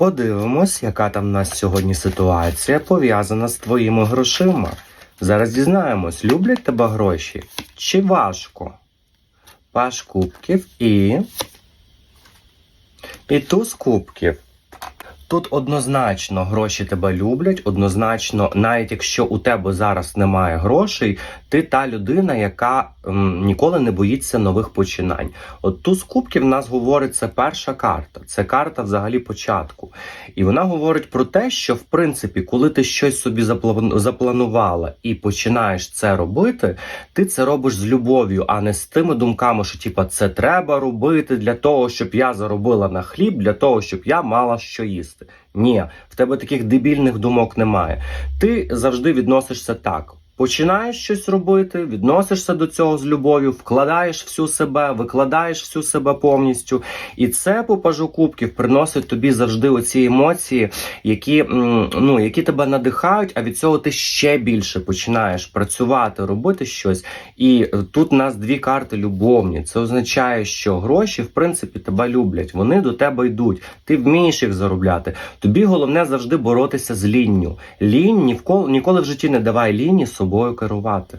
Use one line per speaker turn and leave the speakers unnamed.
Подивимось, яка там в нас сьогодні ситуація пов'язана з твоїми грошима. Зараз дізнаємось, люблять тебе гроші чи важко? Паш кубків і. І туз кубків. Тут однозначно гроші тебе люблять, однозначно, навіть якщо у тебе зараз немає грошей, ти та людина, яка м, ніколи не боїться нових починань. От туз кубків нас говорить, це перша карта, це карта взагалі початку. І вона говорить про те, що в принципі, коли ти щось собі заплан- запланувала і починаєш це робити, ти це робиш з любов'ю, а не з тими думками, що типа це треба робити для того, щоб я заробила на хліб, для того, щоб я мала що їсти. Ні, в тебе таких дебільних думок немає. Ти завжди відносишся так. Починаєш щось робити, відносишся до цього з любов'ю, вкладаєш всю себе, викладаєш всю себе повністю. І це по пажу кубків приносить тобі завжди оці емоції, які, ну, які тебе надихають, а від цього ти ще більше починаєш працювати, робити щось. І тут у нас дві карти любовні. Це означає, що гроші, в принципі, тебе люблять, вони до тебе йдуть. Ти вмієш їх заробляти. Тобі головне завжди боротися з лінню. Лінь ні в кол- ніколи в житті не давай ліні собою керувати.